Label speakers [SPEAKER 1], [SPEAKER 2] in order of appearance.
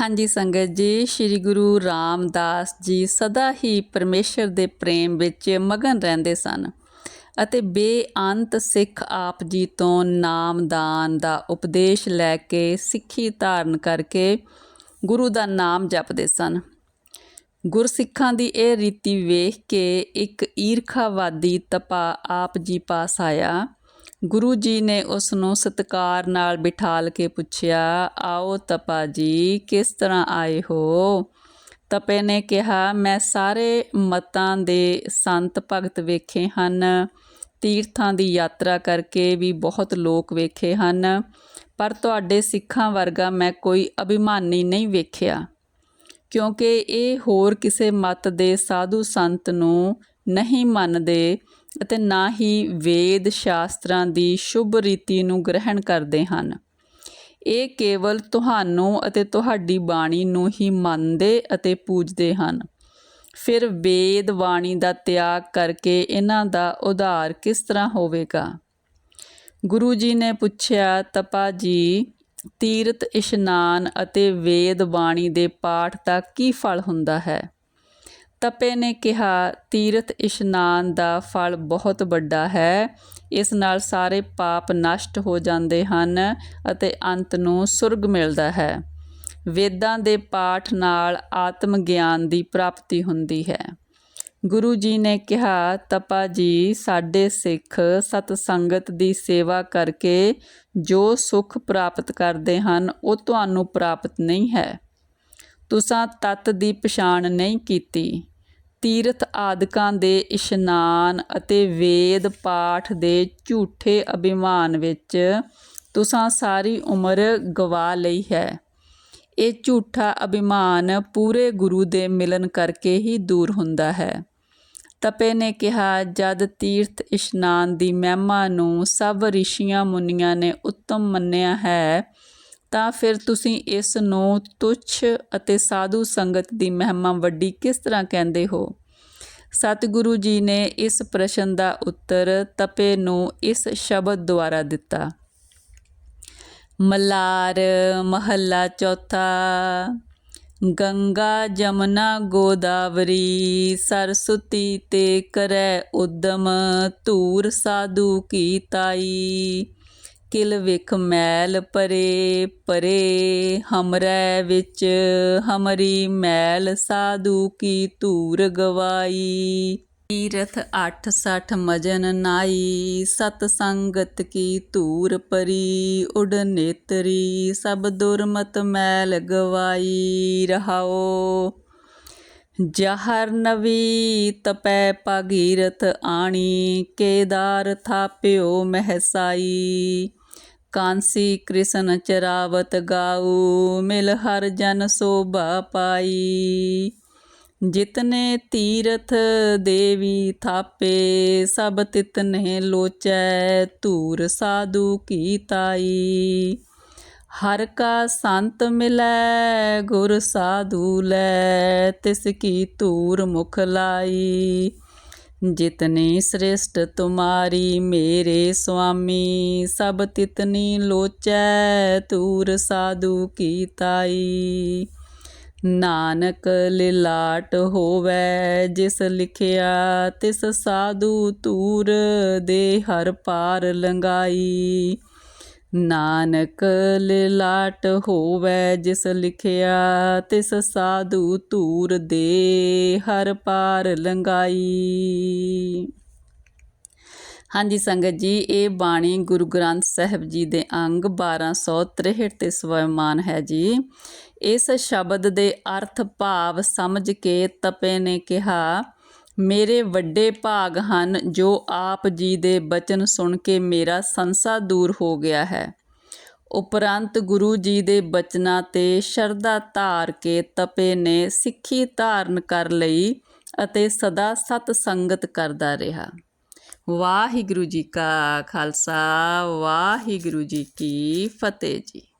[SPEAKER 1] ਹਾਂਜੀ ਸੰਗਤ ਜੀ, ਸ੍ਰੀ ਗੁਰੂ ਰਾਮਦਾਸ ਜੀ ਸਦਾ ਹੀ ਪਰਮੇਸ਼ਰ ਦੇ ਪ੍ਰੇਮ ਵਿੱਚ ਮਗਨ ਰਹਿੰਦੇ ਸਨ ਅਤੇ ਬੇਅੰਤ ਸਿੱਖ ਆਪ ਜੀ ਤੋਂ ਨਾਮਦਾਨ ਦਾ ਉਪਦੇਸ਼ ਲੈ ਕੇ ਸਿੱਖੀ ਧਾਰਨ ਕਰਕੇ ਗੁਰੂ ਦਾ ਨਾਮ ਜਪਦੇ ਸਨ। ਗੁਰਸਿੱਖਾਂ ਦੀ ਇਹ ਰੀਤੀ ਵੇਖ ਕੇ ਇੱਕ ਈਰਖਾਵਾਦੀ ਤਪਾ ਆਪ ਜੀ ਪਾਸ ਆਇਆ। ਗੁਰੂ ਜੀ ਨੇ ਉਸ ਨੂੰ ਸਤਿਕਾਰ ਨਾਲ ਬਿਠਾਲ ਕੇ ਪੁੱਛਿਆ, ਆਓ ਤਪਾ ਜੀ, ਕਿਸ ਤਰ੍ਹਾਂ ਆਏ ਹੋ? ਤਪੇ ਨੇ ਕਿਹਾ, ਮੈਂ ਸਾਰੇ ਮਤਾਂ ਦੇ ਸੰਤ ਭਗਤ ਵੇਖੇ ਹਨ। ਤੀਰਥਾਂ ਦੀ ਯਾਤਰਾ ਕਰਕੇ ਵੀ ਬਹੁਤ ਲੋਕ ਵੇਖੇ ਹਨ। ਪਰ ਤੁਹਾਡੇ ਸਿੱਖਾਂ ਵਰਗਾ ਮੈਂ ਕੋਈ ਅਭਿਮਾਨੀ ਨਹੀਂ ਵੇਖਿਆ। ਕਿਉਂਕਿ ਇਹ ਹੋਰ ਕਿਸੇ ਮਤ ਦੇ ਸਾਧੂ ਸੰਤ ਨੂੰ ਨਹੀਂ ਮੰਨਦੇ। ਅਤੇ ਨਾ ਹੀ ਵੇਦ ਸ਼ਾਸਤਰਾਂ ਦੀ ਸ਼ੁਭ ਰੀਤੀ ਨੂੰ ਗ੍ਰਹਿਣ ਕਰਦੇ ਹਨ। ਇਹ ਕੇਵਲ ਤੁਹਾਨੂੰ ਅਤੇ ਤੁਹਾਡੀ ਬਾਣੀ ਨੂੰ ਹੀ ਮੰਨਦੇ ਅਤੇ ਪੂਜਦੇ ਹਨ। ਫਿਰ ਵੇਦ ਬਾਣੀ ਦਾ ਤਿਆਗ ਕਰਕੇ ਇਹਨਾਂ ਦਾ ਉਧਾਰ ਕਿਸ ਤਰ੍ਹਾਂ ਹੋਵੇਗਾ? ਗੁਰੂ ਜੀ ਨੇ ਪੁੱਛਿਆ, ਤਪਾ ਜੀ ਤੀਰਤ ਇਸ਼ਨਾਨ ਅਤੇ ਵੇਦ ਬਾਣੀ ਦੇ ਪਾਠ ਦਾ ਕੀ ਫਲ ਹੁੰਦਾ ਹੈ? ਤਪੇ ਨੇ ਕਿਹਾ, ਤੀਰਥ ਇਸ਼ਨਾਨ ਦਾ ਫਲ ਬਹੁਤ ਵੱਡਾ ਹੈ। ਇਸ ਨਾਲ ਸਾਰੇ ਪਾਪ ਨਸ਼ਟ ਹੋ ਜਾਂਦੇ ਹਨ ਅਤੇ ਅੰਤ ਨੂੰ ਸੁਰਗ ਮਿਲਦਾ ਹੈ। ਵੇਦਾਂ ਦੇ ਪਾਠ ਨਾਲ ਆਤਮ ਗਿਆਨ ਦੀ ਪ੍ਰਾਪਤੀ ਹੁੰਦੀ ਹੈ। ਗੁਰੂ ਜੀ ਨੇ ਕਿਹਾ, ਤਪਾ ਜੀ, ਸਾਡੇ ਸਿੱਖ ਸਤ ਸੰਗਤ ਦੀ ਸੇਵਾ ਕਰਕੇ ਜੋ ਸੁਖ ਪ੍ਰਾਪਤ ਕਰਦੇ ਹਨ, ਉਹ ਤੁਹਾਨੂੰ ਪ੍ਰਾਪਤ ਨਹੀਂ ਹੈ। ਤੁਸਾਂ ਤਤ ਦੀ ਪਛਾਣ ਨਹੀਂ ਕੀਤੀ। ਤੀਰਥ ਆਦਿਕਾਂ ਦੇ ਇਸ਼ਨਾਨ ਅਤੇ ਵੇਦ ਪਾਠ ਦੇ ਝੂਠੇ ਅਭਿਮਾਨ ਵਿੱਚ ਤੁਸਾਂ ਸਾਰੀ ਉਮਰ ਗਵਾ ਲਈ ਹੈ। ਇਹ ਝੂਠਾ ਅਭਿਮਾਨ ਪੂਰੇ ਗੁਰੂ ਦੇ ਮਿਲਨ ਕਰਕੇ ਹੀ ਦੂਰ ਹੁੰਦਾ ਹੈ। ਤਪੇ ਨੇ ਕਿਹਾ, ਜਦ ਤੀਰਥ ਇਸ਼ਨਾਨ ਦੀ ਮਹਿਮਾ ਨੂੰ ਸਭ ਰਿਸ਼ੀਆਂ ਮੁਨੀਆਂ ਨੇ ਉੱਤਮ ਮੰਨਿਆ ਹੈ ਤਾਂ ਫਿਰ ਤੁਸੀਂ ਇਸ ਨੂੰ ਤੁੱਛ ਅਤੇ ਸਾਧੂ ਸੰਗਤ ਦੀ ਮਹਿਮਾ ਵੱਡੀ ਕਿਸ ਤਰ੍ਹਾਂ ਕਹਿੰਦੇ ਹੋ? ਸਤਿਗੁਰੂ ਜੀ ਨੇ ਇਸ ਪ੍ਰਸ਼ਨ ਦਾ ਉੱਤਰ ਤਪੇ ਨੂੰ ਇਸ ਸ਼ਬਦ ਦੁਆਰਾ ਦਿੱਤਾ। ਮਲਾਰ ਮਹੱਲਾ ਚੌਥਾ, ਗੰਗਾ ਜਮਨਾ ਗੋਦਾਵਰੀ ਸਰਸੁਤੀ ਤੇ ਕਰੈ ਉਦਮ, ਧੂਰ ਸਾਧੂ ਕੀ ਤਾਈ। ਕਿਲ ਵਿਖ ਮੈਲ ਪਰੇ ਪਰੇ, ਹਮਰੈ ਵਿੱਚ ਹਮਰੀ ਮੈਲ, ਸਾਧੂ ਕੀ ਧੂਰ ਗਵਾਈ। ਤੀਰਥ 860 ਮਜਨ ਨਾਈ, ਸਤ ਸੰਗਤ ਕੀ ਧੂਰ ਪਰੀ, ਉਡ ਨੇਤਰੀ, ਸਭ ਦੁਰਮਤ ਮੈਲ ਗਵਾਈ ਰਹਾਓ। ਜਹਰ ਨਵੀ ਤਪੈ ਭਗੀਰਥ ਆਣੀ, ਕੇਦਾਰ ਥਾਪਿਓ ਮਹਿਸਾਈ। ਕਾਂਸੀ ਕ੍ਰਿਸ਼ਨ ਚਰਾਵਤ ਗਾਉ ਮਿਲ ਹਰ ਜਨ ਸੋਭਾ ਪਾਈ। ਜਿਤਨੇ ਤੀਰਥ ਦੇਵੀ ਥਾਪੇ, ਸਭ ਤਿਤਨੇ ਲੋਚੈ ਧੂਰ ਸਾਧੂ ਕੀ ਤਾਈ। ਹਰ ਕਾ ਸੰਤ ਮਿਲੈ, ਗੁਰ ਸਾਧੂ ਲੈ, ਤਿਸ ਕੀ ਧੂਰ ਮੁਖ ਲਾਈ। ਜਿਤਨੀ ਸ੍ਰੇਸ਼ਟ ਤੁਮਾਰੀ ਮੇਰੇ ਸੁਆਮੀ, ਸਭ ਤਿਤਨੀ ਲੋਚੈ ਧੂਰ ਸਾਧੂ ਕੀ ਤਾਈ ਨਾਨਕ ਲਿਲਾਟ ਹੋਵੇ, ਜਿਸ ਲਿਖਿਆ ਤਿਸ ਸਾਧੂ ਤੂਰ ਦੇ ਹਰ ਪਾਰ ਲੰਗਾਈ ਨਾਨਕ ਲਿਲਾਟ ਹੋਵੇ ਜਿਸ ਲਿਖਿਆ, ਤਿਸ ਸਾਧੂ ਧੂਰ ਦੇ ਹਰ ਪਾਰ ਲੰਗਾਈ ਹਾਂਜੀ ਸੰਗਤ ਜੀ, ਇਹ ਬਾਣੀ ਗੁਰੂ ਗ੍ਰੰਥ ਸਾਹਿਬ ਜੀ ਦੇ ਅੰਗ 1263 ਤੇ ਸਵੈਮਾਨ ਹੈ ਜੀ। ਇਸ ਸ਼ਬਦ ਦੇ ਅਰਥ ਭਾਵ ਸਮਝ ਕੇ ਤਪੇ ਨੇ ਕਿਹਾ ਮੇਰੇ ਵੱਡੇ ਭਾਗ ਹਨ ਜੋ ਆਪ ਜੀ ਦੇ ਬਚਨ ਸੁਣ ਕੇ ਮੇਰਾ ਸੰਸਾ ਦੂਰ ਹੋ ਗਿਆ ਹੈ। ਉਪਰੰਤ ਗੁਰੂ ਜੀ ਦੇ ਬਚਨਾਂ ਤੇ ਸ਼ਰਧਾ ਧਾਰ ਕੇ ਤਪੇ ਨੇ ਸਿੱਖੀ ਧਾਰਨ ਕਰ ਲਈ ਅਤੇ ਸਦਾ ਸਤ ਸੰਗਤ ਕਰਦਾ ਰਿਹਾ। ਵਾਹਿਗੁਰੂ ਜੀ ਕਾ ਖਾਲਸਾ, ਵਾਹਿਗੁਰੂ ਜੀ ਕੀ ਫਤਿਹ ਜੀ।